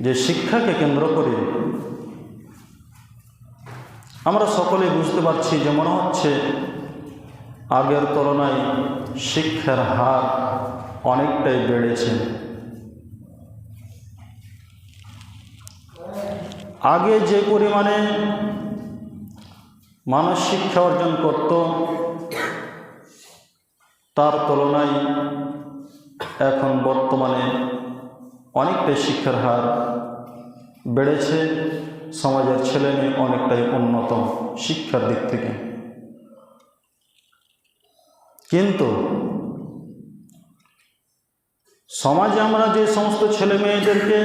যে শিক্ষাকে কেন্দ্র করে আমরা সকলে বুঝতে পারছি যে মনে হচ্ছে আগের তুলনায় শিক্ষার হার অনেকটাই বেড়েছে। আগে যে পরিমাণে মানুষ শিক্ষা অর্জন করত, তার তুলনায় এখন বর্তমানে অনেকটাই শিক্ষার হার বেড়েছে, সমাজের ছেলে মেয়ে অনেকটাই উন্নত শিক্ষার দিক থেকে। কিন্তু সমাজে আমরা যে সমস্ত ছেলে মেয়েদেরকে,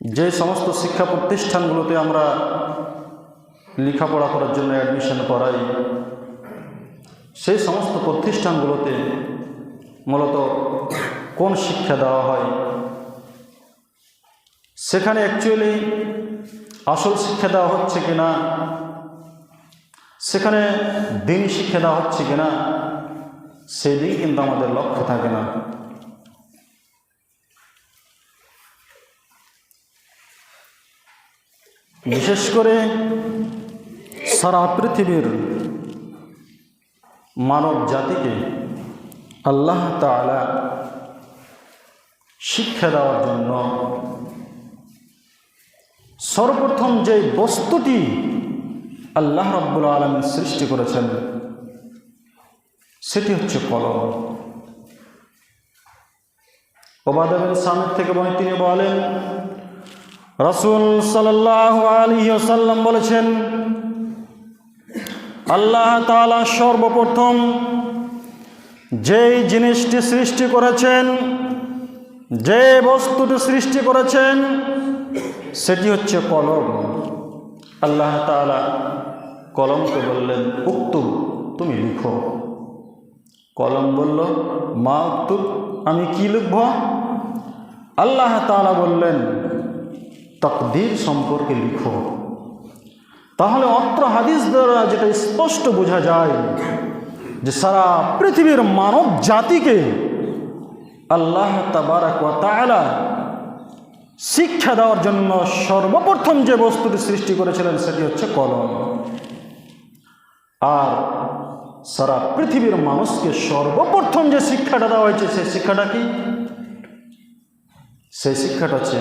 যে সমস্ত শিক্ষা প্রতিষ্ঠানগুলোতে আমরা লেখাপড়া করার জন্য অ্যাডমিশন করাই, সেই সমস্ত প্রতিষ্ঠানগুলোতে মূলত কোন শিক্ষা দেওয়া হয়? সেখানে অ্যাকচুয়ালি আসল শিক্ষা দেওয়া হচ্ছে কি না সেখানে দিন শিক্ষা দেওয়া হচ্ছে কি না সেই দিকে কিন্তু আমাদের লক্ষ্য থাকে না। বিশেষ করে সারা পৃথিবীর মানব জাতিকে আল্লাহ তালা শিক্ষা দেওয়ার জন্য। সর্বপ্রথম যে বস্তুটি আল্লাহ রব্বুল আলমী সৃষ্টি করেছেন, সেটি হচ্ছে কলম। ওবাদবের সামনে থেকে বলে তিনি বলেন, রসুল সাল্লাহ আলী সাল্লাম বলেছেন, আল্লাহ তালা সর্বপ্রথম যেই জিনিসটি সৃষ্টি করেছেন যে বস্তুটি সৃষ্টি করেছেন, সেটি হচ্ছে কলম। আল্লাহ তালা কলমকে বললেন উক্তুব তুমি লিখো। কলম বলল, মা উক্তুব আমি কি লিখব? আল্লাহ তালা বললেন, তকদির সম্পর্কে লিখো। তাহলে অত্র হাদিস দ্বারা যেটা স্পষ্ট বোঝা যায় যে সারা পৃথিবীর মানব জাতিকে আল্লাহ তাবারাক তাআলা শিক্ষা দেওয়ার জন্য সর্বপ্রথম যে বস্তুটি সৃষ্টি করেছিলেন সেটি হচ্ছে কলম। আর সারা পৃথিবীর মানুষকে সর্বপ্রথম যে শিক্ষাটা দেওয়া হয়েছে সেই শিক্ষাটা কি? সেই শিক্ষাটা হচ্ছে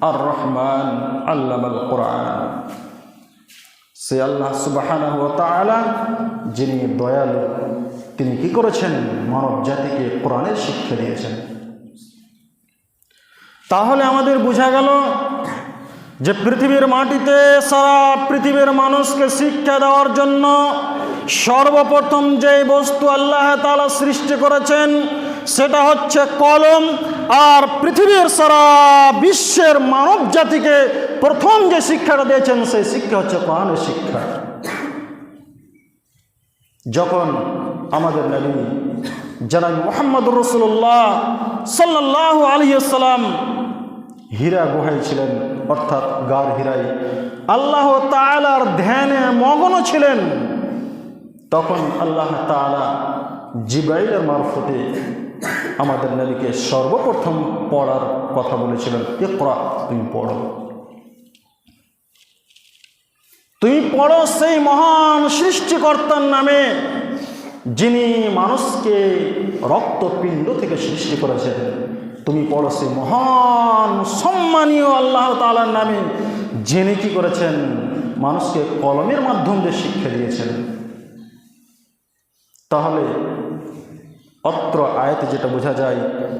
আর রহমান আল্লামাল কোরআন। সে আল্লাহ তাআলা যিনি দয়ালু তিনি কি করেছেন? মানব জাতিকে কোরআনের শিক্ষা দিয়েছেন। তাহলে আমাদের বোঝা গেল যে পৃথিবীর মাটিতে সারা পৃথিবীর মানুষকে শিক্ষা দেওয়ার জন্য সর্বপ্রথম যে বস্তু আল্লাহ তালা সৃষ্টি করেছেন, সেটা হচ্ছে কলম। আর পৃথিবীর সারা বিশ্বের মানব জাতিকে প্রথম যে শিক্ষাটা দিয়েছেন, সেই শিক্ষা হচ্ছে কোরআনের শিক্ষা। যখন আমাদের নবী জানাই মোহাম্মদ রসুল্লাহ সাল্লাহ আলিয়াল্লাম হীরা গুহাই ছিলেন, অর্থাৎ গার হীরাই আল্লাহ তালার ধ্যানে মগ্ন ছিলেন। তখন আল্লাহ তালা জিব্রাইলের মারফতে আমাদের নবীকে সর্বপ্রথম পড়ার কথা বলেছিলেন। ইকরা, তুমি পড়ো। তুমি পড়ো সেই মহান সৃষ্টিকর্তার নামে। যিনি মানুষকে রক্তপিণ্ড থেকে সৃষ্টি করেছেন, তুমি পড়ো সেই মহান, সম্মানীয় আল্লাহ তালার নামে যিনি কি করেছেন? মানুষকে কলমের মাধ্যম দিয়ে শিক্ষা দিয়েছেন। তাহলে অত্র আয়তে যেটা বোঝা যায়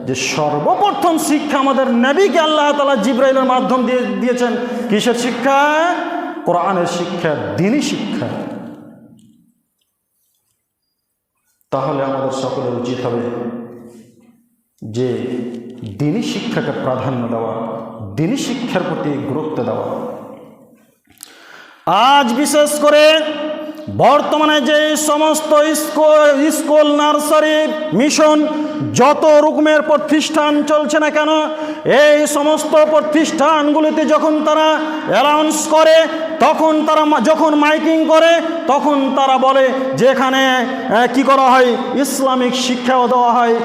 যে সর্বপ্রথম শিক্ষা আমাদের নবীকে আল্লাহ তালা জিব্রাইলের মাধ্যম দিয়ে দিয়েছেন। কিসের শিক্ষা? কোরআনের শিক্ষা দিনই শিক্ষা। তাহলে আমাদের সকলের উচিত হবে যে দিনই শিক্ষাকে প্রাধান্য দেওয়া দিনই শিক্ষার প্রতি গুরুত্ব দেওয়া। আজ বিশেষ করে বর্তমানে যে সমস্ত স্কুল স্কুল, নার্সারি, মিশন যত রকমের প্রতিষ্ঠান চলছে না কেন, এই সমস্ত প্রতিষ্ঠানগুলিতে যখন তারা অ্যালাউন্স করে তখন তারা যখন মাইকিং করে, তখন তারা বলে যে এখানে কি করা হয়? ইসলামিক শিক্ষাও দেওয়া হয়,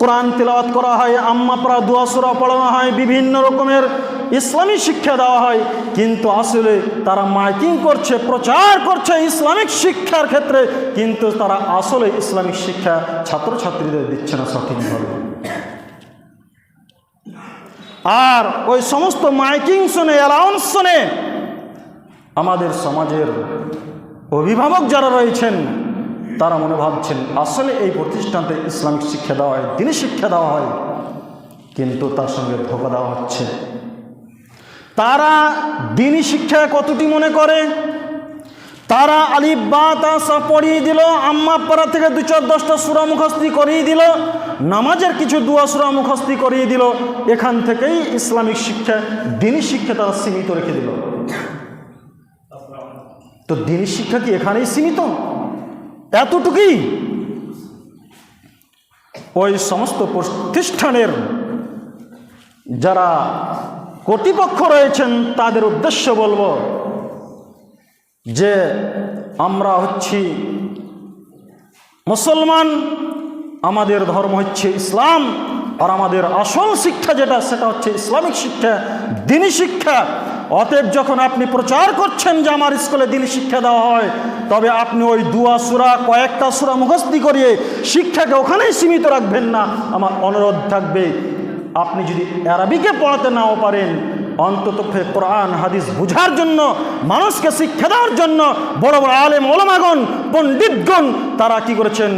কোরআন তেলাওয়াত করা হয়, আম্মা পড়া দুয়াসুরা পড়ানো হয়, বিভিন্ন রকমের ইসলামী শিক্ষা দেওয়া হয়। কিন্তু আসলে তারা মাইকিং করছে, প্রচার করছে ইসলামিক শিক্ষার ক্ষেত্রে, কিন্তু তারা আসলে ইসলামিক শিক্ষা ছাত্রছাত্রীদের দিচ্ছে না সঠিকভাবে। আর ওই সমস্ত মাইকিং শুনে, অ্যালাউন্স শুনে আমাদের সমাজের অভিভাবক যারা রয়েছেন, তারা মনে ভাবছেন, আসলে এই প্রতিষ্ঠানতে ইসলামিক শিক্ষা দেওয়া হয় দিনই শিক্ষা দেওয়া হয়, কিন্তু তার সঙ্গে ধোকা দেওয়া হচ্ছে। তারা দিনই শিক্ষায় কতটি মনে করে? তারা আলিফ বা তাসা পড়িয়ে দিল, আম্মা পাড়া থেকে দু চার দশটা সুরা মুখস্তি করিয়ে দিল, নামাজের কিছু দুয়া সুরা মুখস্তি করিয়ে দিল, এখান থেকেই ইসলামিক শিক্ষা দিনই শিক্ষা তারা সীমিত রেখে দিল। তো দিনই শিক্ষা কি এখানেই সীমিত? এতটুকুই। ওই সমস্ত প্রতিষ্ঠানের যারা কর্তৃপক্ষ রয়েছেন, তাদের উদ্দেশ্য বলব যে আমরা হচ্ছি মুসলমান, আমাদের ধর্ম হচ্ছে ইসলাম, আর আমাদের আসল শিক্ষা যেটা, সেটা হচ্ছে ইসলামিক শিক্ষা, দিনী শিক্ষা। অতএব যখন আপনি প্রচার করছেন যে আমার স্কুলে দিনী শিক্ষা দেওয়া হয়, তবে আপনি ওই দুয়া সুরা, কয়েকটা সুরা মুখস্থি করিয়ে শিক্ষাকে ওখানেই সীমিত রাখবেন না। আমার অনুরোধ থাকবে, আপনি যদি অ্যারাবিকে পড়াতে নাও পারেন, অন্তত কোরআন, হাদিস বুঝার জন্য, মানুষকে শিক্ষা দেওয়ার জন্য, বড় বড় আলেম, ওলামাগণ, পণ্ডিতগণ, তারা কি করেছেন?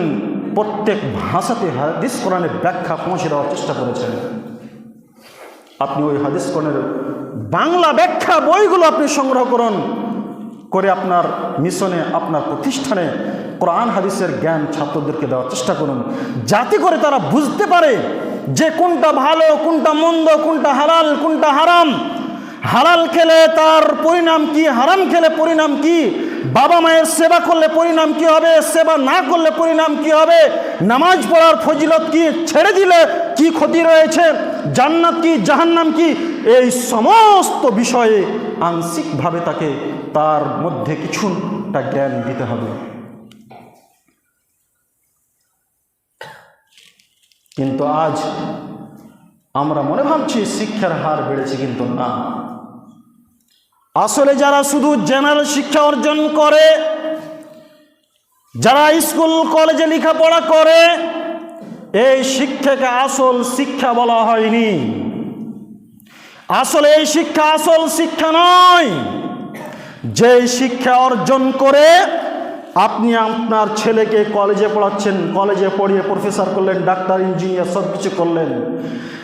প্রত্যেক ভাষাতে হাদিস কোরআনের ব্যাখ্যা পৌঁছে দেওয়ার চেষ্টা করেছেন। আপনি ওই হাদিস কোরআনের বাংলা ব্যাখ্যা বইগুলো আপনি সংগ্রহ করুন, করে আপনার মিশনে, আপনার প্রতিষ্ঠানে কোরআন হাদিসের জ্ঞান ছাত্রদেরকে দেওয়ার চেষ্টা করুন। যাতে করে তারা বুঝতে পারে যে কোনটা ভালো, কোনটা মন্দ, কোনটা হালাল, কোনটা হারাম। হালাল খেলে তার পরিণাম কি, হারাম খেলে পরিণাম কি? বাবা মায়ের সেবা করলে পরিণাম কি হবে? সেবা না করলে পরিণাম কি হবে? নামাজ পড়ার ফজিলত কি? ছেড়ে দিলে কি ক্ষতি রয়েছে? জান্নাত কি, জাহান্নাম কি? এই সমস্ত বিষয়ে আংশিকভাবে তাকে তার মধ্যে কিছুটা জ্ঞান দিতে হবে। কিন্তু আজ আমরা মনে ভাবছি শিক্ষার হার বেড়েছে কিন্তু না। আসলে যারা শুধু জেনারেল শিক্ষা অর্জন করে, যারা স্কুল, কলেজে লেখাপড়া করে এই শিক্ষাকে আসল শিক্ষা বলা হয়নি। আসলে এই শিক্ষা আসল শিক্ষা নয়। যে শিক্ষা অর্জন করে আপনি আপনার ছেলেকে কলেজে পড়াচ্ছেন, কলেজে পড়িয়ে প্রফেসর করলেন, ডাক্তার ইঞ্জিনিয়ার সব কিছু করলেন।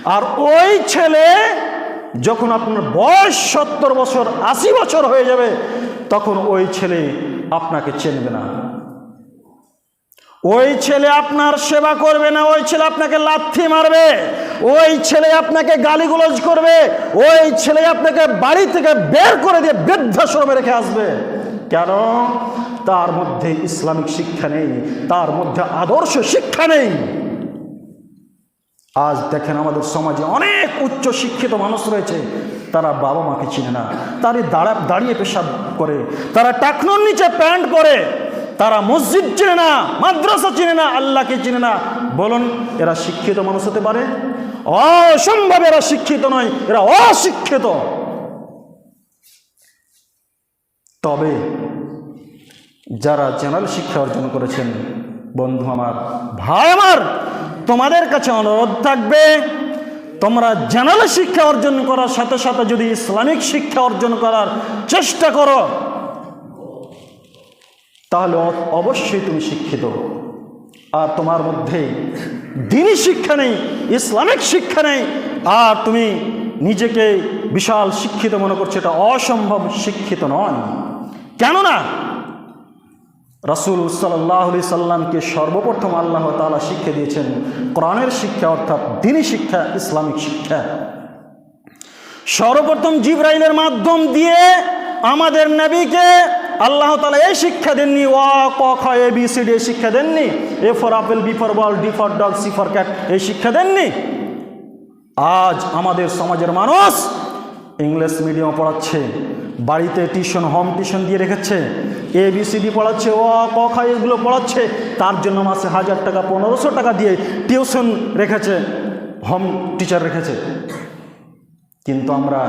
আর ওই ছেলে যখন আপনার বয়স সত্তর বছর, আশি বছর হয়ে যাবে, তখন ওই ছেলে আপনাকে চেনবে না। ওই ছেলে আপনার সেবা করবে না, ওই ছেলে আপনাকে লাথি মারবে, ওই ছেলে আপনাকে গালিগুলোজ করবে, ওই ছেলে আপনাকে বাড়ি থেকে বের করে দিয়ে বৃদ্ধাশ্রমে রেখে আসবে। কেন? তার মধ্যে ইসলামিক শিক্ষা নেই, তার মধ্যে আদর্শ শিক্ষা নেই। আজ দেখেন আমাদের সমাজে অনেক উচ্চ শিক্ষিত মানুষ রয়েছে, তারা বাবা মাকে চিনে না। তারা দাঁড়া, দাঁড়িয়ে পেশাব করে, তারা টাকনোর নিচে প্যান্ট পরে তারা মসজিদ চিনে না, মাদ্রাসা চিনে না, আল্লাহকে চিনে না। বলুন, এরা শিক্ষিত মানুষ হতে পারে? অসম্ভব এরা শিক্ষিত নয়, এরা অশিক্ষিত। তবে যারা জেনারেল শিক্ষা অর্জন করেছেন, বন্ধু আমার, ভাই আমার, তোমাদের কাছে অনুরোধ থাকবে, তোমরা জেনারেল শিক্ষা অর্জন করার সাথে সাথে যদি ইসলামিক শিক্ষা অর্জন করার চেষ্টা করো তাহলে অবশ্যই তুমি শিক্ষিত। আর তোমার মধ্যে দিনই শিক্ষা নেই, ইসলামিক শিক্ষা নেই। আর তুমি নিজেকে বিশাল শিক্ষিত মনে করছ, এটা অসম্ভব শিক্ষিত নয়। কেননা রাসুল সাল্লাহ সাল্লামকে সর্বপ্রথম আল্লাহ তাআলা শিক্ষা দিয়েছেন, কোরআনের শিক্ষা অর্থাৎ দিনী শিক্ষা, ইসলামিক শিক্ষা। সর্বপ্রথম জিব্রাইলের মাধ্যম দিয়ে আমাদের নবীকে আল্লাহ তালা এই শিক্ষা দেননি, ওয়া, ক, খ, এ, বি, সি, ডি শিক্ষা দেননি, A, for, apple, B, for, ball, D, for dog C, for, cat, এই শিক্ষা দেননি। আজ আমাদের সমাজের মানুষ ইংলিশ মিডিয়াম পড়াচ্ছে, বাড়িতে টিউশন, হোম টিউশন দিয়ে রেখেছে, এ, বি, সি, ডি পড়াচ্ছে ও ক, খা, এগুলো পড়াচ্ছে, তার জন্য মাসে হাজার টাকা, পনেরোশো টাকা দিয়ে টিউশন রেখেছে, হোম টিচার রেখেছে। কিন্তু আমরা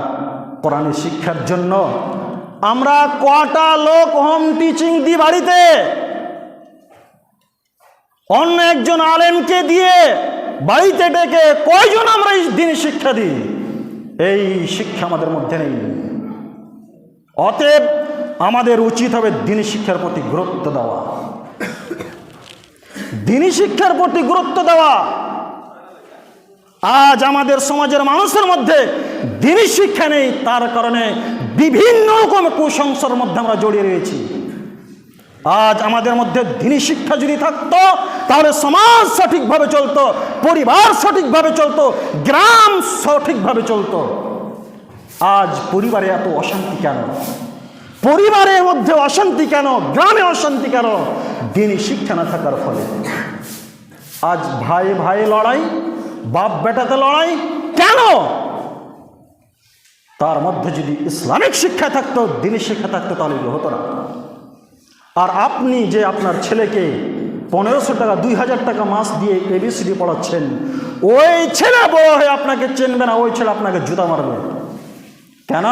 কোরআনের শিক্ষার জন্য আমরা কটা লোক হোম টিচিং দিই বাড়িতে? অন্য একজন আলেমকে দিয়ে বাড়িতে ডেকে কয়জন আমরা এই দিন শিক্ষা দিই? এই শিক্ষা আমাদের মধ্যে নেই। অতএব আমাদের উচিত হবে দিনী শিক্ষার প্রতি গুরুত্ব দেওয়া। দিনী শিক্ষার প্রতি গুরুত্ব দেওয়া। আজ আমাদের সমাজের মানুষের মধ্যে দিনী শিক্ষা নেই, তার কারণে বিভিন্ন রকম কুসংস্কারের মধ্যে আমরা জড়িয়ে রয়েছি। আজ আমাদের মধ্যে দিনী শিক্ষা যদি থাকতো, তাহলে সমাজ সঠিকভাবে চলতো, পরিবার সঠিকভাবে চলতো, গ্রাম সঠিকভাবে চলতো। আজ পরিবারে এত অশান্তি কেন? পরিবারের মধ্যে অশান্তি কেন? গ্রামে অশান্তি কেন? দিনী শিক্ষা না থাকার ফলে। আজ ভাই ভাই লড়াই বাপ বেটাতে লড়াই কেন? তার মধ্যে যদি ইসলামিক শিক্ষা থাকতো, দিনী শিক্ষা থাকতো, তাহলে এগুলো হতো না। আর আপনি যে আপনার ছেলেকে পনেরোশো টাকা, দুই হাজার টাকা মাস দিয়ে এবিসিডি পড়াচ্ছেন, ওই ছেলে বড় হয়ে আপনাকে চেনবে না, ওই ছেলে আপনাকে জুতা মারবে। কেন?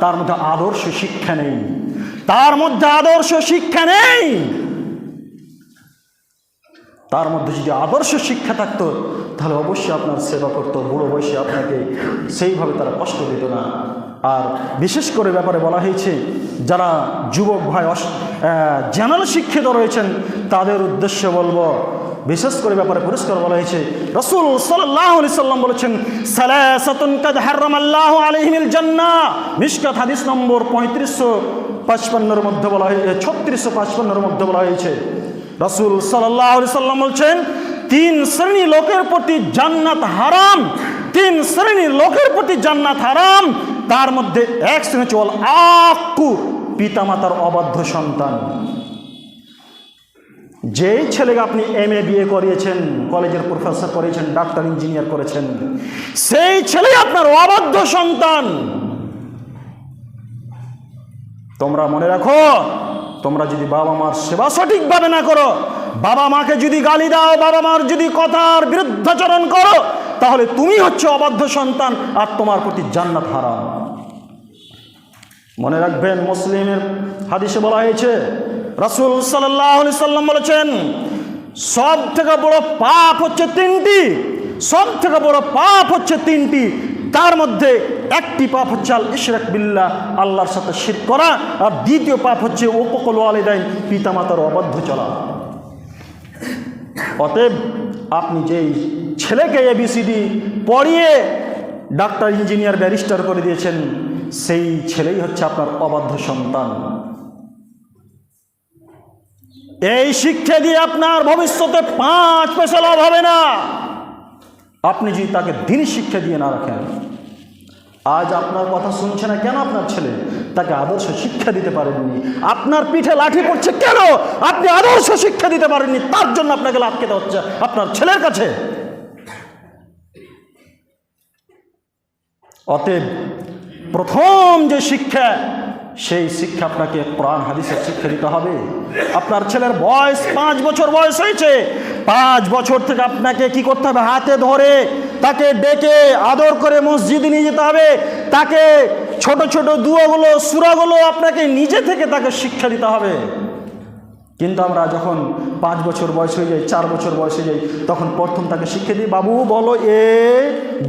তার মধ্যে আদর্শ শিক্ষা নেই। তার মধ্যে আদর্শ শিক্ষা নেই। তার মধ্যে যদি আদর্শ শিক্ষা থাকতো, তাহলে অবশ্যই আপনার সেবা করতো, বুড়ো বয়সে আপনাকে সেইভাবে তারা কষ্ট দিত না। আর বিশেষ করে ব্যাপারে বলা হয়েছে, যারা যুবক ভাই জেনারেল শিক্ষিত রয়েছেন, তাদের উদ্দেশ্যে বলব, বিশেষ করে ব্যাপারে পরিষ্কার বলা হয়েছে, রসুল সাল্লাম বলেছেন পঁয়ত্রিশশো পাঁচপান্নর মধ্যে বলা হয়েছে ছত্রিশশো পাঁচপান্নর মধ্যে বলা হয়েছে রসুল সাল্লাহ সাল্লাম বলছেন, তিন শ্রেণি লোকের প্রতি জান্নাত হারাম, তিন শ্রেণির লোকের প্রতি জান্নাত হারাম, তার মধ্যে এক শ্রেণি চল আকু পিতামাতার অবাধ্য সন্তান। যেই ছেলেকে আপনি এম এ বিয়ে করিয়েছেন, কলেজের প্রফেসর করেছেন ডাক্তার, ইঞ্জিনিয়ার করেছেন, সেই ছেলে আপনার অবাধ্য সন্তান। তোমরা মনে রাখো তোমরা যদি বাবা মার সেবা সঠিকভাবে না করো, বাবা মাকে যদি গালি দাও, বাবা মার যদি কথার বিরুদ্ধাচরণ করো, তাহলে তুমি হচ্ছে অবাধ্য সন্তান আর তোমার প্রতি জান্নাত হারাম। মনে রাখবেন মুসলিমের হাদিসে বলা হয়েছে, রাসুল সাল্লাহ সাল্লাম বলেছেন সব থেকে বড় পাপ হচ্ছে তিনটি সব থেকে বড় পাপ হচ্ছে তিনটি তার মধ্যে একটি পাপ হচ্ছে আল ইশরাক বিল্লাহ, আল্লাহর সাথে শির করা। আর দ্বিতীয় পাপ হচ্ছে ওপকল আলিদাইন, পিতামাতার অবাধ্য চলা। অতএব আপনি যেই ছেলেকে এবিসিডি পড়িয়ে ডাক্তার, ইঞ্জিনিয়ার, ব্যারিস্টার করে দিয়েছেন, সেই ছেলেই হচ্ছে আপনার অবাধ্য সন্তান। এই শিক্ষা দিয়ে আপনার ভবিষ্যতে পাঁচ পয়সা লাভ হবে না। আপনি যদি তাকে দিন শিক্ষা দিয়ে না রাখেন আজ আপনার কথা শুনছে না কেন আপনার ছেলে? তাকে আদর্শ শিক্ষা দিতে পারেননি। আপনার পিঠে লাঠি পড়ছে কেন? আপনি আদর্শ শিক্ষা দিতে পারেননি। তার জন্য আপনাকে লাভ খেতে হচ্ছে আপনার ছেলের কাছে। অতএব প্রথম যে শিক্ষা, সেই শিক্ষা আপনাকে কোরআন, হাদিসের শিক্ষা দিতে হবে। আপনার ছেলের বয়স পাঁচ বছর বয়স হয়েছে। পাঁচ বছর থেকে আপনাকে কি করতে হবে? হাতে ধরে তাকে ডেকে আদর করে মসজিদে নিয়ে যেতে হবে। তাকে ছোট ছোট দুয়াগুলো, সুরাগুলো আপনাকে নিজে থেকে তাকে শিক্ষা দিতে হবে। কিন্তু আমরা যখন পাঁচ বছর বয়স হয়ে যাই চার বছর বয়স হয়ে যাই তখন প্রথম তাকে শিক্ষা দিই, বাবু, বলো A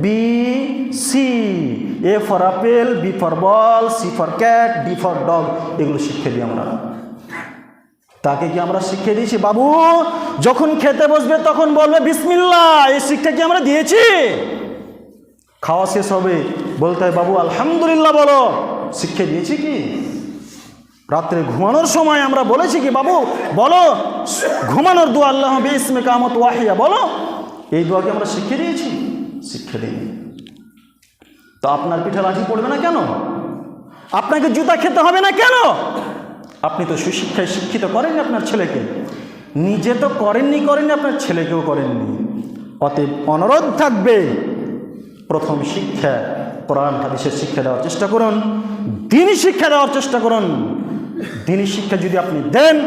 B C A for apple B for ball C for cat D for dog এগুলো শিক্ষা দিই আমরা। তাকে কি আমরা শিক্ষা দিয়েছি? বাবু, যখন খেতে বসবে তখন বলবে বিসমিল্লা এই শিক্ষা কি আমরা দিয়েছি? খাওয়া শেষ হবে। বলতে হয়, বাবু, আলহামদুলিল্লাহ বলো। শিক্ষা দিয়েছি কি? রাত্রে ঘুমানোর সময় আমরা বলেছি কি, বাবু, বলো, ঘুমানোর দোয়া আল্লাহ ইসমে কামত ওয়াহিয়া, বলো। এই দোয়াকে আমরা শিখিয়ে দিয়েছি? শিক্ষা দিই তো আপনার পিঠে লাঠি পড়বে না কেন? আপনাকে জুতা খেতে হবে না কেন? আপনি তো সুশিক্ষায় শিক্ষিত করেননি আপনার ছেলেকে। নিজে তো করেননি করেননি, আপনার ছেলেকেও করেননি। অতএব অনুরোধ থাকবে, প্রথম শিক্ষা, কোরআন, হাদিসের শিক্ষা দেওয়ার চেষ্টা করুন দিনই শিক্ষা দেওয়ার চেষ্টা করুন। দিনই শিক্ষা যদি আপনি দেন,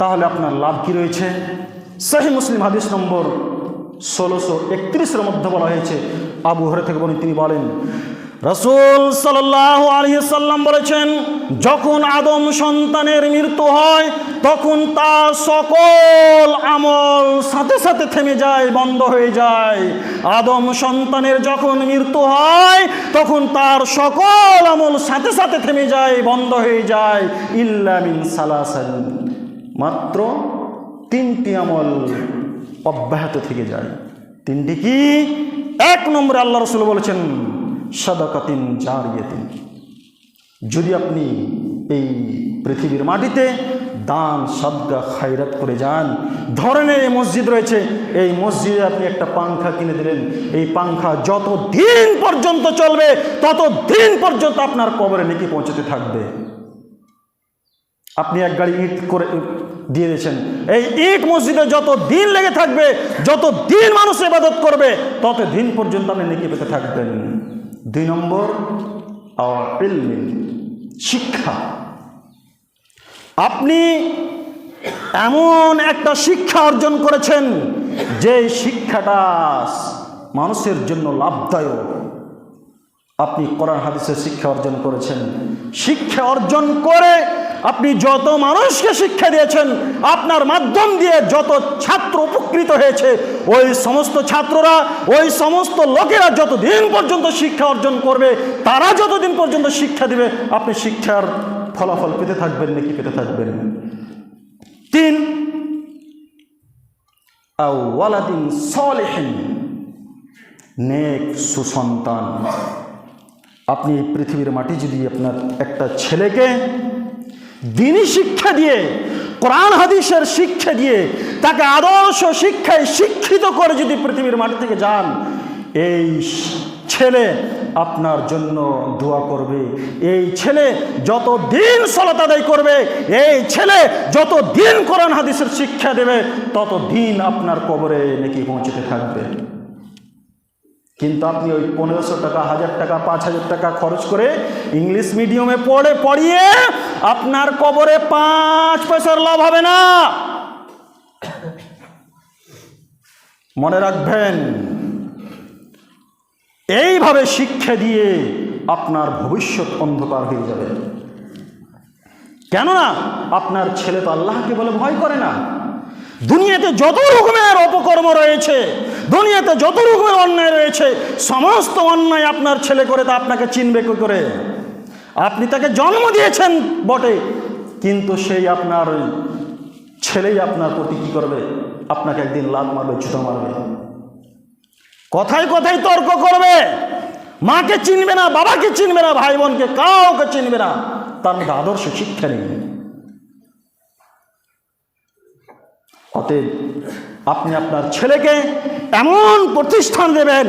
তাহলে আপনার লাভ কি রয়েছে? সহি মুসলিম হাদিস নম্বর ষোলোশো একত্রিশের মধ্যে বলা হয়েছে। আবু হরে থেকে বলেন তিনি বলেন রসুল সাল্লাহ আলহিসাল্লাম বলেছেন, যখন আদম সন্তানের মৃত্যু হয়, তখন তার সকল আমল সাথে সাথে থেমে যায়, বন্ধ হয়ে যায়। আদম সন্তানের যখন মৃত্যু হয়, তখন তার সকল আমল সাথে সাথে থেমে যায়, বন্ধ হয়ে যায়। ইল্লামিন সালাসাল মাত্র তিনটি আমল অব্যাহত থেকে যায়। তিনটি কি? এক নম্বরে আল্লাহ রসুল বলেছেন সাদাকাতিন জারিয়াতিন। যদি আপনি এই পৃথিবীর মাটিতে দান, সদ্গা খাইরাত করে যান ধরনের এই মসজিদ রয়েছে, এই মসজিদে আপনি একটা পাংখা কিনে দিলেন, এই পাংখা যত দিন পর্যন্ত চলবে তত দিন পর্যন্ত আপনার কবরে নেকি পৌঁছতে থাকবে। আপনি এক গাড়ি ইট করে দিয়ে দিয়েছেন, এই ইট মসজিদে যত দিন লেগে থাকবে যত দিন মানুষ ইবাদত করবে তত দিন পর্যন্ত আপনি নেকি পেতে থাকবেন। দুই নম্বর শিক্ষা। আপনি এমন একটা শিক্ষা অর্জন করেছেন, যে শিক্ষাটা মানুষের জন্য লাভদায়ক। আপনি কোরআন হাদিসের শিক্ষা অর্জন করেছেন। শিক্ষা অর্জন করে আপনি যত মানুষকে শিক্ষা দিয়েছেন, আপনার মাধ্যম দিয়ে যত ছাত্র উপকৃত হয়েছে, ওই সমস্ত ছাত্ররা, ওই সমস্ত লোকেরা যতদিন পর্যন্ত শিক্ষা অর্জন করবে, তারা যতদিন পর্যন্ত শিক্ষা দিবে, আপনি শিক্ষার ফলাফল পেতে থাকবেন নাকি পেতে থাকবেন তিন ওয়ালাদিন সলেহিন, নেক সুসন্তান। আপনি পৃথিবীর মাটি যদি আপনার একটা ছেলেকে দিনই শিক্ষা দিয়ে, কোরআন হাদিসের শিক্ষা দিয়ে, তাকে আদর্শ শিক্ষায় শিক্ষিত করে যদি পৃথিবীর মাটি থেকে যান, এই ছেলে আপনার জন্য দোয়া করবে। এই ছেলে যত দিন সলাত আদায় করবে, এই ছেলে যত দিন কোরআন হাদিসের শিক্ষা দেবে তত দিন আপনার কবরে নাকি পৌঁছতে থাকবে। কিন্তু আপনি ওই পনেরোশো টাকা, হাজার টাকা, পাঁচ হাজার টাকা খরচ করে ইংলিশ মিডিয়ামে পড়ে, পড়িয়ে আপনার কবরে পাঁচ পয়সার লাভ হবে না। মনে রাখবেন, এইভাবে শিক্ষা দিয়ে আপনার ভবিষ্যৎ অন্ধকার হয়ে যাবে। কেননা, আপনার ছেলে তো আল্লাহকে বলে ভয় করে না। দুনিয়াতে যত রকমের অপকর্ম রয়েছে, দুনিয়াতে যত রকমের অন্যায় রয়েছে, সমস্ত অন্যায় আপনার ছেলে করে তা আপনাকে চিনবে করে? আপনি তাকে জন্ম দিয়েছেন বটে। কিন্তু সেই আপনার ছেলেই আপনার প্রতি কী করবে? আপনাকে একদিন লাভ মারবে ছুটো মারবে। কথায় কথায় তর্ক করবে। মাকে চিনবে না, বাবাকে চিনবে না ভাই বোনকে কাউকে চিনবে না। তার মধ্যে আদর্শ শিক্ষা নেই। অতএব আপনি আপনার ছেলেকে এমন প্রতিষ্ঠান দেবেন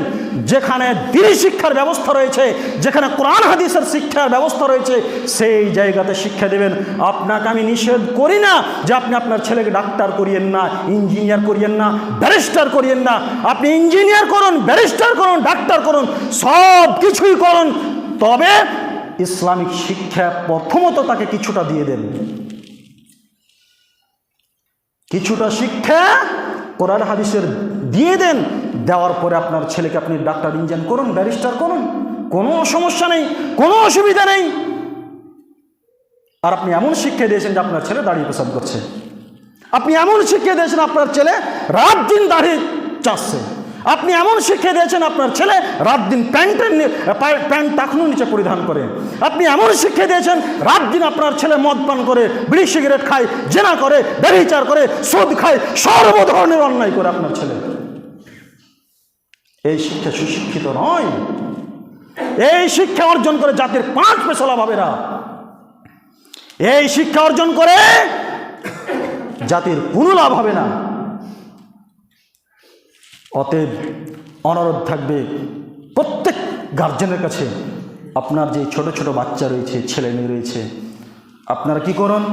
যেখানে দিনী শিক্ষার ব্যবস্থা রয়েছে, যেখানে কোরআন হাদিসের শিক্ষার ব্যবস্থা রয়েছে, সেই জায়গাতে শিক্ষা দেবেন। আপনাকে আমি নিষেধ করি না যে আপনি আপনার ছেলেকে ডাক্তার করিয়েন না, ইঞ্জিনিয়ার করিয়েন না, ব্যারিস্টার করিয়েন না। আপনি ইঞ্জিনিয়ার করুন, ব্যারিস্টার করুন, ডাক্তার করুন, সব কিছুই করুন। তবে ইসলামিক শিক্ষা প্রথমত তাকে কিছুটা দিয়ে দেন। কিছুটা শিক্ষা কোরআন হাদিসের দিয়ে দেন, দেওয়ার পরে আপনার ছেলেকে আপনি ডাক্তার, ইঞ্জিন করুন, ব্যারিস্টার করুন, কোনো সমস্যা নেই, কোনো অসুবিধা নেই। আর আপনি এমন শিক্ষা দিয়েছেন যে আপনার ছেলে দাঁড়িয়ে পেশাব করছে। আপনি এমন শিক্ষা দিয়েছেন আপনার ছেলে রাত দিন দাঁড়িয়ে চাচ্ছে। আপনি এমন শিক্ষা দিয়েছেন আপনার ছেলে রাত দিন প্যান্টের প্যান্ট টাকনু নিচে পরিধান করে। আপনি এমন শিক্ষা দিয়েছেন রাত দিন আপনার ছেলে মদ পান করে, বিড়ি সিগারেট খায়, জেনা করে বেরিচার করে, সুদ খায়, সর্ব ধরনের অন্যায় করে আপনার ছেলে। এই শিক্ষা সুশিক্ষিত নয়। এই শিক্ষা অর্জন করে জাতির পাঁচ পেশা লাভ হবে না এই শিক্ষা অর্জন করে জাতির কোনো লাভ হবে না। অতএব অনুরোধ থাকবে প্রত্যেক গার্জেনের কাছে। আপনার যে ছোট ছোট বাচ্চা রয়েছে, ছেলে মেয়ে রয়েছে, আপনারা কি করুন?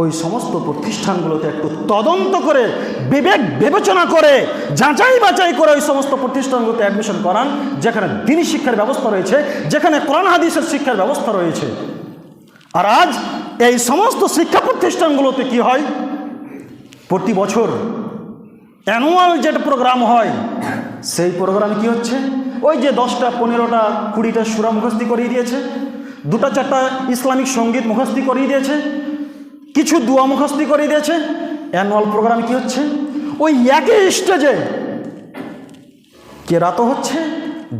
ওই সমস্ত প্রতিষ্ঠানগুলোতে একটু তদন্ত করে, বিবেক বিবেচনা করে, যাচাই বাছাই করে ওই সমস্ত প্রতিষ্ঠানগুলোতে অ্যাডমিশন করান, যেখানে দিনী শিক্ষার ব্যবস্থা রয়েছে, যেখানে কোরআন হাদিসের শিক্ষার ব্যবস্থা রয়েছে। আর আজ এই সমস্ত শিক্ষা প্রতিষ্ঠানগুলোতে কি হয়? প্রতি বছর অ্যানুয়াল যেটা প্রোগ্রাম হয়, সেই প্রোগ্রাম কি হচ্ছে? ওই যে দশটা, পনেরোটা, কুড়িটা সুরা মুখস্থি করিয়ে দিয়েছে, দুটা, চারটা ইসলামিক সংগীত মুখস্থি করিয়ে দিয়েছে, কিছু দুয়া মুখস্থি করিয়ে দিয়েছে। অ্যানুয়াল প্রোগ্রাম কি হচ্ছে? ওই একই স্টেজে কেরাতো হচ্ছে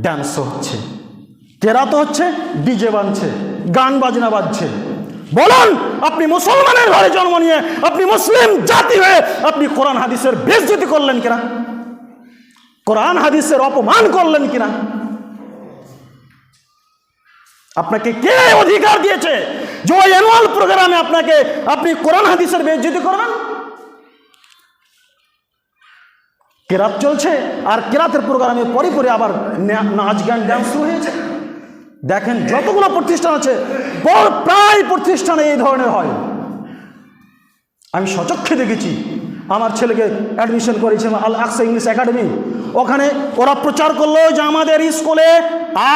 ড্যান্সও হচ্ছে। কেরাতো হচ্ছে, ডিজে বাজছে, গান বাজনা বাজছে। বলুন, আপনি মুসলমানের ঘরে জন্ম নিয়ে, আপনি মুসলিম জাতি হয়ে আপনি কোরআন হাদিসের বেজ্জতি করলেন কিনা? কোরআন হাদিসের অপমান করলেন কিনা? আপনাকে কে অধিকার দিয়েছে যে ওই অ্যানুয়াল প্রোগ্রামে আপনাকে আপনি কোরআন হাদিসের বেজ্জতি করবেন কেরাত চলছে, আর কেরাতের প্রোগ্রামে পরে পরে আবার নাচ গান ডান্স শুরু হয়েছে। দেখেন যতগুলো প্রতিষ্ঠান আছে প্রায় প্রতিষ্ঠানে এই ধরনের হয়। আমি সচক্ষে দেখেছি, আমার ছেলেকে অ্যাডমিশন করেছিলাম আল আকসা ইংলিশ একাডেমি। ওখানে ওরা প্রচার করল যে আমাদের স্কুলে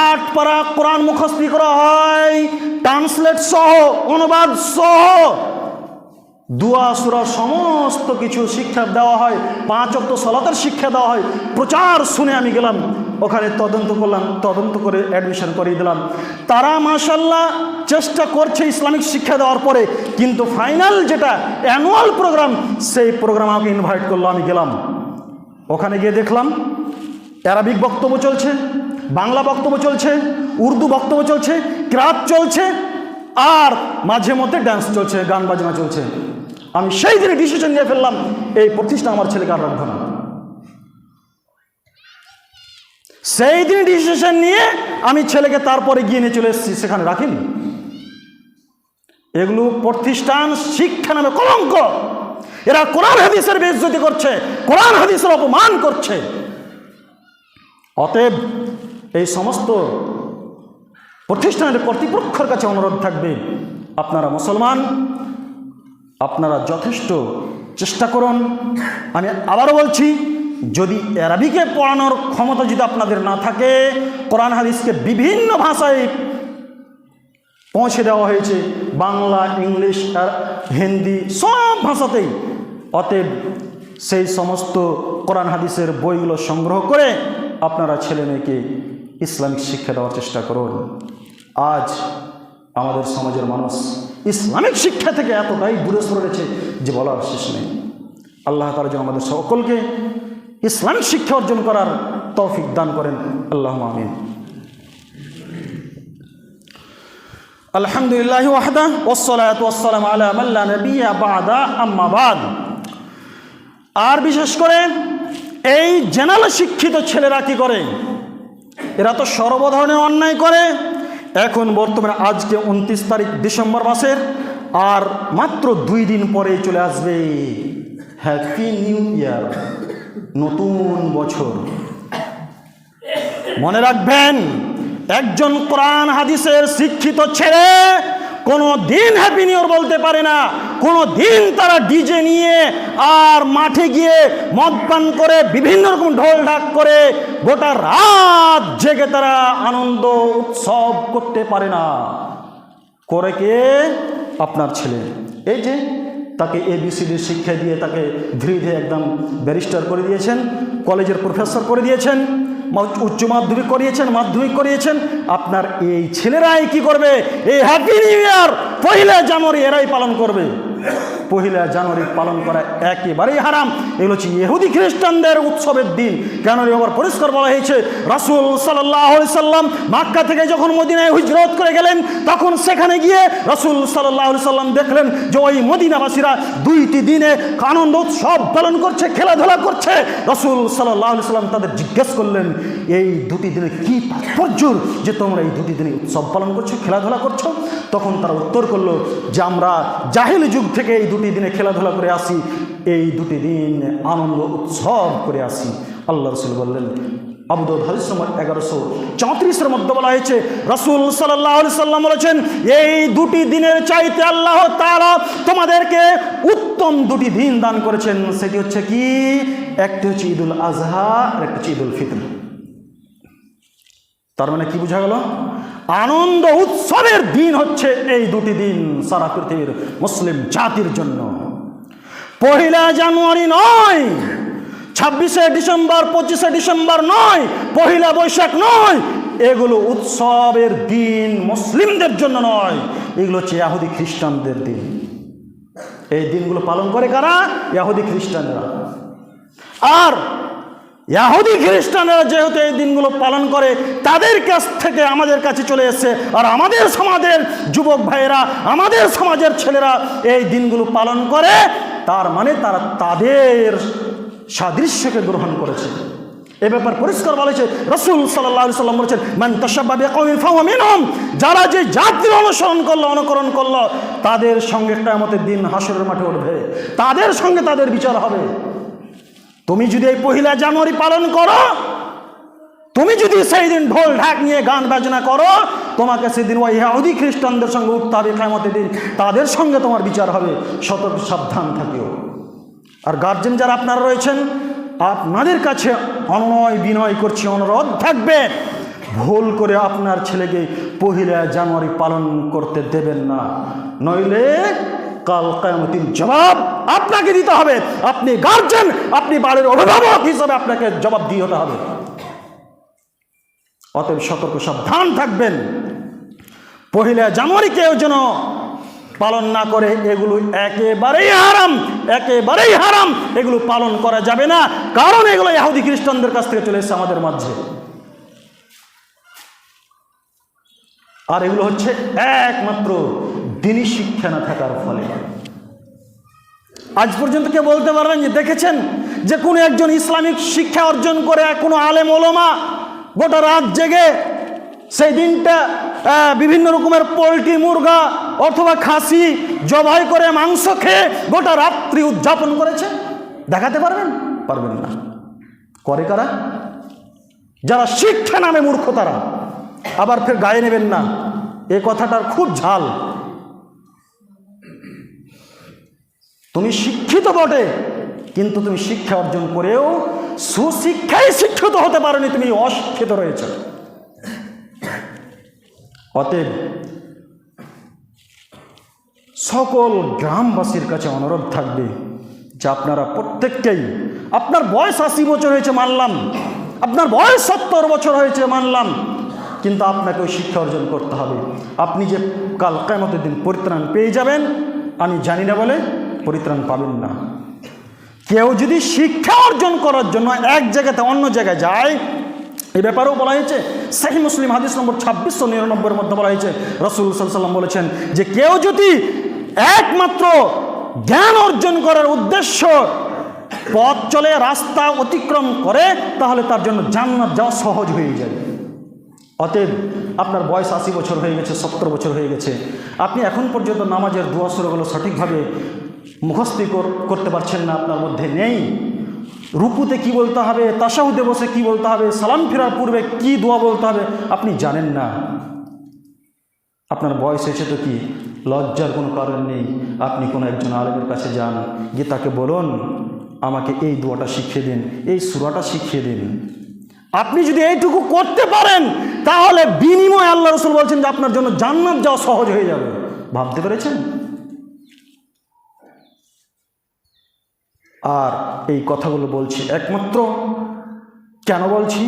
আট পারা কোরআন মুখস্থি করা হয় ট্রান্সলেট সহ, অনুবাদ সহ। দুয়া সুরা সমস্ত কিছু শিক্ষা দেওয়া হয়, পাঁচ অক্ট সলাতের শিক্ষা দেওয়া হয়। প্রচার শুনে আমি গেলাম ওখানে তদন্ত করলাম, তদন্ত করে অ্যাডমিশন করিয়ে দিলাম। তারা মাসাল্লাহ চেষ্টা করছে ইসলামিক শিক্ষা দেওয়ার পরে, কিন্তু ফাইনাল যেটা অ্যানুয়াল প্রোগ্রাম সেই প্রোগ্রাম আমাকে ইনভাইট করল, আমি গেলাম। ওখানে গিয়ে দেখলাম অ্যারাবিক বক্তব্য চলছে, বাংলা বক্তব্য চলছে, উর্দু বক্তব্য চলছে ক্রাত চলছে, আর মাঝে মধ্যে ড্যান্স চলছে, গান বাজনা চলছে। আমি সেই দিনে ডিসিশন নিয়ে ফেললাম, এই প্রতিষ্ঠান আমার ছেলেকে আর রাখব না। সেই দিন ডিসিশন নিয়ে আমি ছেলেকে তারপরে গিয়ে নিয়ে চলে এসেছি, সেখানে রাখিনি। এগুলো প্রতিষ্ঠান, শিক্ষা নামে কলঙ্ক। এরা কোরআন হাদিসের বেজ্জতি করছে, কোরআন হাদিসের অপমান করছে। অতএব এই সমস্ত প্রতিষ্ঠানের কর্তৃপক্ষের কাছে অনুরোধ থাকবে, আপনারা মুসলমান, আপনারা যথেষ্ট চেষ্টা করুন। আমি আবারও বলছি যদি অ্যারাবিকে পড়ানোর ক্ষমতা যদি আপনাদের না থাকে, কোরআন হাদিসকে বিভিন্ন ভাষায় পৌঁছে দেওয়া হয়েছে, বাংলা, ইংলিশ আর হিন্দি সব ভাষাতেই। অতএব সেই সমস্ত কোরআন হাদিসের বইগুলো সংগ্রহ করে আপনারা ছেলে মেয়েকে ইসলামিক শিক্ষা দেওয়ার চেষ্টা করুন। আজ আমাদের সমাজের মানুষ ইসলামিক শিক্ষা থেকে এতটাই দূরে সরে গেছে যে বলার শেষ নেই। আল্লাহ তালা যেন আমাদের সকলকে ইসলামিক শিক্ষা অর্জন করার তৌফিক দান করেন। আল্লাহ আমিন। আলহামদুলিল্লাহ ওয়াহদা ওসলাত ওয়াসালাম আলা মাল্লা নবিয়া বাদা, আম্মা বাদ। আর বিশেষ করে এই জেনাল শিক্ষিত ছেলেরা কি করে? এরা তো সর্বধরনের অন্যায় করে। এখন বর্তমানে আজকে উনত্রিশ তারিখ ডিসেম্বর মাসের, আর মাত্র দুই দিন পরে চলে আসবে। Happy new year. নতুন বছর। মনে রাখবেন, একজন কোরআন হাদিসের শিক্ষিত ছেলে কোনো দিন হ্যাপি নিউর বলতে পারে না। কোনো দিন তারা ডিজে নিয়ে আর মাঠে গিয়ে মদ পান করে, বিভিন্ন রকম ঢোল ঢাক করে, গোটা রাত জেগে তারা আনন্দ উৎসব করতে পারে না। করে কে? আপনার ছেলে। এই যে তাকে এবিসিডি শিক্ষা দিয়ে তাকে ধীরে ধীরে একদম ব্যারিস্টার করে দিয়েছেন, কলেজের প্রফেসর করে দিয়েছেন উচ্চ মাধ্যমিক করিয়েছেন মাধ্যমিক করিয়েছেন। আপনার এই ছেলেরাই কি করবে? এই হ্যাপি নিউ ইয়ার পহিলা জানুয়ারি এরাই পালন করবে। পহিলা জানুয়ারি পালন করা একেবারেই হারাম। এগুলো হচ্ছে ইহুদি খ্রিস্টানদের উৎসবের দিন। কেন আবার পরিষ্কার বলা হয়েছে, রাসুল সাল্লাম মাক্কা থেকে যখন মদিনায় হুজরত করে গেলেন, তখন সেখানে গিয়ে রাসুল সাল্লাহ সাল্লাম দেখলেন যে ওই মদিনাবাসীরা দুইটি দিনে আনন্দ, উৎসব পালন করছে, খেলাধুলা করছে। রসুল সাল্লাহ সাল্লাম তাদের জিজ্ঞেস করলেন, এই দুটি দিনে কি তাৎপর্য যে তোমরা এই দুটি দিনে উৎসব পালন করছ, খেলাধুলা করছ? তখন তারা উত্তর করল যে, আমরা জাহিল যুগ থেকে এই দুটি দিনে খেলাধুলা করে আসি, এই দুটি দিন আনন্দ উৎসব করে আসি। আল্লাহ রসুল বললেন আবুদ হাদিস নম্বর এগারোশো চৌত্রিশের মধ্যে বলা হয়েছে, রসুল সাল্লাহ সাল্লাম বলেছেন, এই দুটি দিনের চাইতে আল্লাহ তারা তোমাদেরকে উত্তম দুটি দিন দান করেছেন। সেটি হচ্ছে কি? একটি হচ্ছে ঈদুল আজহা আর একটি হচ্ছে ঈদুল ফিতর। তার মানে কি বোঝা গেল? আনন্দ উৎসবের দিন হচ্ছে এই দুটি দিন সারা পৃথিবীর মুসলিম জাতির জন্য। পহিলা জানুয়ারি নয়, ছাব্বিশে ডিসেম্বর, পঁচিশে ডিসেম্বর নয়, পহিলা বৈশাখ নয়, এগুলো উৎসবের দিন মুসলিমদের জন্য নয়, এগুলো হচ্ছে ইয়াহুদি খ্রিস্টানদের দিন। এই দিনগুলো পালন করে কারা? ইয়াহুদি খ্রিস্টানরা। আর ইয়াহুদি খ্রিস্টানরা যেহেতু এই দিনগুলো পালন করে, তাদের কাছ থেকে আমাদের কাছে চলে এসেছে। আর আমাদের সমাজের যুবক ভাইয়েরা, আমাদের সমাজের ছেলেরা এই দিনগুলো পালন করে, তার মানে তারা তাদের সাদৃশ্যকে গ্রহণ করেছে। এ ব্যাপার পরিষ্কার বলেছে রসুল সাল্লাহ সাল্লাম বলেছেন, মান যারা যে জাতির অনুসরণ করল, অনুকরণ করল, তাদের সঙ্গে কিয়ামতের দিন হাসরের মাঠে উঠবে। তাদের সঙ্গে তাদের বিচার হবে। তুমি যদি এই পহিলা জানুয়ারি পালন করো, তুমি যদি সেই দিন ঢোল, ঢাক নিয়ে গান বাজনা করো, তোমাকে সেদিন ওই ইহুদি খ্রিস্টানদের সঙ্গে উঠতে হবে দিন তাদের সঙ্গে তোমার বিচার হবে। সতর্ক, সাবধান থাকিও। আর গার্জেন যারা আপনারা রয়েছেন, আপনাদের কাছে অনয় বিনয় করছি, অনুরোধ থাকবে। ভুল করে আপনার ছেলেকে পহিলা জানুয়ারি পালন করতে দেবেন না। নইলে কাল কায়ামতির জবাব আপনাকে দিতে হবে। আপনি গার্জেন আপনি বাড়ির অভিভাবক হিসাবে আপনাকে জবাব দিয়ে হতে হবে। অতএব সতর্ক, সাবধান থাকবেন। পহিলা জানুয়ারি কেউ যেন পালন না করে, এগুলো একেবারেই হারাম একেবারেই হারাম। এগুলো পালন করা যাবে না। কারণ এগুলো ইহুদি খ্রিস্টানদের কাছ থেকে চলে এসেছে আমাদের মাঝে। আর এগুলো হচ্ছে একমাত্র দিনী শিক্ষা না থাকার ফলে। আজ পর্যন্ত কে বলতে পারবেন যে, দেখেছেন যে, কোনো একজন ইসলামিক শিক্ষা অর্জন করে কোনো আলেম ওলমা গোটা রাত জেগে সেই দিনটা বিভিন্ন রকমের পোলট্রি, মুরগা অথবা খাসি জবাই করে মাংস খেয়ে গোটা রাত্রি উদযাপন করেছে? দেখাতে পারবেন? পারবেন না। করে কারা? যারা শিক্ষা নামে মূর্খ তারা। আবার ফের গায়ে নেবেন না। এ কথাটার খুব ঝাল। তুমি শিক্ষিত বটে, কিন্তু তুমি শিক্ষা অর্জন করেও সুশিক্ষায় শিক্ষিত হতে পারোনি, তুমি অশিক্ষিত রয়েছ। অতএব সকল গ্রামবাসীর কাছে অনুরোধ থাকবে যে আপনারা প্রত্যেককেই, আপনার বয়স আশি বছর হয়েছে মানলাম, আপনার বয়স সত্তর বছর হয়েছে মানলাম, কিন্তু আপনাকে ওই শিক্ষা অর্জন করতে হবে। আপনি যে কাল কেমতের দিন পরিত্রাণ পেয়ে যাবেন, আমি জানি না বলে পরিত্রাণ পাবেন না। কেউ যদি শিক্ষা অর্জন করার জন্য এক জায়গাতে অন্য জায়গায় যায় এ ব্যাপারেও বলা হয়েছে সেই মুসলিম হাদিস নম্বর ছাব্বিশশো নিরানব্বইয়ের মধ্যে বলা হয়েছে, রসুল সাল্লাম বলেছেন যে কেউ যদি একমাত্র জ্ঞান অর্জন করার উদ্দেশ্য পথ চলে, রাস্তা অতিক্রম করে, তাহলে তার জন্য জান্নাত যাওয়া সহজ হয়ে যায়। অতএব আপনার বয়স আশি বছর হয়ে গেছে, সত্তর বছর হয়ে গেছে। আপনি এখন পর্যন্ত নামাজের দোয়া সুরগুলো সঠিকভাবে মুখস্থি কর- করতে পারছেন না, আপনার মধ্যে নেই। রুকুতে কি বলতে হবে, তাসাহুদে বসে কি বলতে হবে, সালাম ফেরার পূর্বে কি দোয়া বলতে হবে, আপনি জানেন না। আপনার বয়স হয়েছে তো কি? লজ্জার কোনো কারণ নেই। আপনি কোনো একজন আলেমের কাছে যান, গিয়ে তাকে বলুন, আমাকে এই দোয়াটা শিখিয়ে দিন, এই সুরাটা শিখিয়ে দিন। আপনি যদি এইটুকু করতে পারেন, তাহলে বিনিময় আল্লাহ রসুল বলছেন যে আপনার জন্য জান্নাত যাওয়া সহজ হয়ে যাবে। ভাবতে পেরেছেন? আর এই কথাগুলো বলছি। একমাত্র কেন বলছি?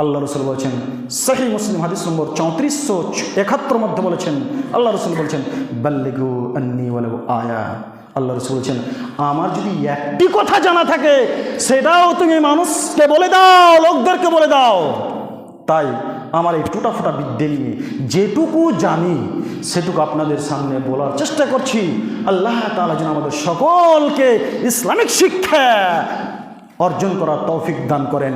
আল্লাহ রসুল বলছেন সহি মুসলিম হাদিস নম্বর চৌত্রিশশো একাত্তর মধ্যে বলেছেন, আল্লাহ রসুল বলছেন, বাল্লিগু আন্নি ওয়ালাউ আয়া। আল্লাহ রসুল বলছেন, আমার যদি একটি কথা জানা থাকে, সেটাও তুমি মানুষকে বলে দাও, লোকদেরকে বলে দাও। তাই আমার এই টুটা ফুটা বিদ্যে নিয়ে যেটুকু জানি, সেটুকু আপনাদের সামনে বলার চেষ্টা করছি। আল্লাহ তালা যেন আমাদের সকলকে ইসলামিক শিক্ষা অর্জন করার তৌফিক দান করেন।